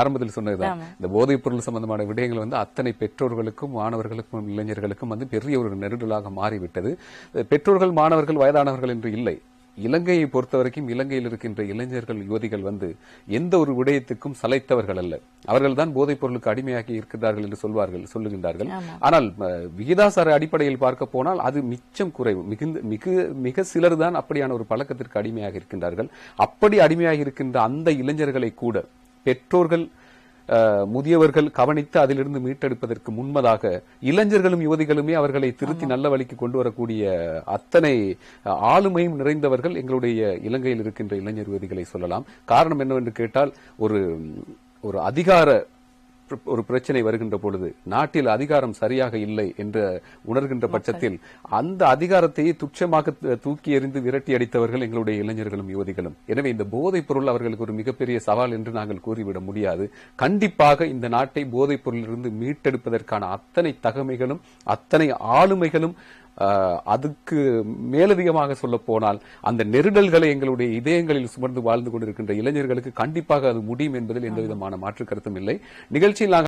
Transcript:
ஆரம்பத்தில் சொன்னதுதான். இந்த போதைப் பொருள் சம்பந்தமான விடயங்கள் வந்து அத்தனை பெற்றோர்களுக்கும் மாணவர்களுக்கும் இளைஞர்களுக்கும் வந்து பெரிய ஒரு நெருடலாக மாறிவிட்டது. பெற்றோர்கள் மாணவர்கள் வயதானவர்கள் என்று இல்லை. இலங்கையை பொறுத்தவரைக்கும் இலங்கையில் இருக்கின்ற இளைஞர்கள் யுவதிகள் வந்து எந்த ஒரு விடயத்துக்கும் சளைத்தவர்கள் அல்ல. அவர்கள் தான் போதைப் பொருளுக்கு அடிமையாகி இருக்கிறார்கள் என்று சொல்வார்கள் சொல்லுகின்றார்கள். ஆனால் விகிதாசார அடிப்படையில் பார்க்க போனால் அது மிச்சம் குறைவு. மிகுந்த மிக மிக சிலர் தான் அப்படியான ஒரு பழக்கத்திற்கு அடிமையாக இருக்கின்றார்கள். அப்படி அடிமையாக இருக்கின்ற அந்த இளைஞர்களை கூட பெற்றோர்கள் முதியவர்கள் கவனித்து அதிலிருந்து மீட்டெடுப்பதற்கு முன்பதாக இளைஞர்களும் யுவதிகளுமே அவர்களை திருத்தி நல்ல வழிக்கு கொண்டு வரக்கூடிய அத்தனை ஆளுமையும் நிறைந்தவர்கள் எங்களுடைய இலங்கையில் இருக்கின்ற இளைஞர் யுவதிகளை சொல்லலாம். காரணம் என்னவென்று கேட்டால் ஒரு ஒரு அதிகார ஒரு பிரச்சனை வருகின்ற பொழுது நாட்டில் அதிகாரம் சரியாக இல்லை என்று உணர்கின்ற பட்சத்தில் அந்த அதிகாரத்தையே துச்சமாக தூக்கி எறிந்து விரட்டி அடித்தவர்கள் எங்களுடைய இளைஞர்களும் யுவதிகளும். எனவே இந்த போதைப் பொருள் அவர்களுக்கு ஒரு மிகப்பெரிய சவால் என்று நாங்கள் கூறிவிட முடியாது. கண்டிப்பாக இந்த நாட்டை போதைப் பொருளிலிருந்து மீட்டெடுப்பதற்கான அத்தனை தகமைகளும் அத்தனை ஆளுமைகளும் அதுக்கு மேலதிகமாக சொல்ல போனால் அந்த நெருடல்களை எங்களுடைய இதயங்களில் சுமர்ந்து வாழ்ந்து கொண்டிருக்கின்ற இளைஞர்களுக்கு கண்டிப்பாக அது முடியும் என்பதில் எந்த விதமான மாற்று கருத்தும் இல்லை. நிகழ்ச்சியில்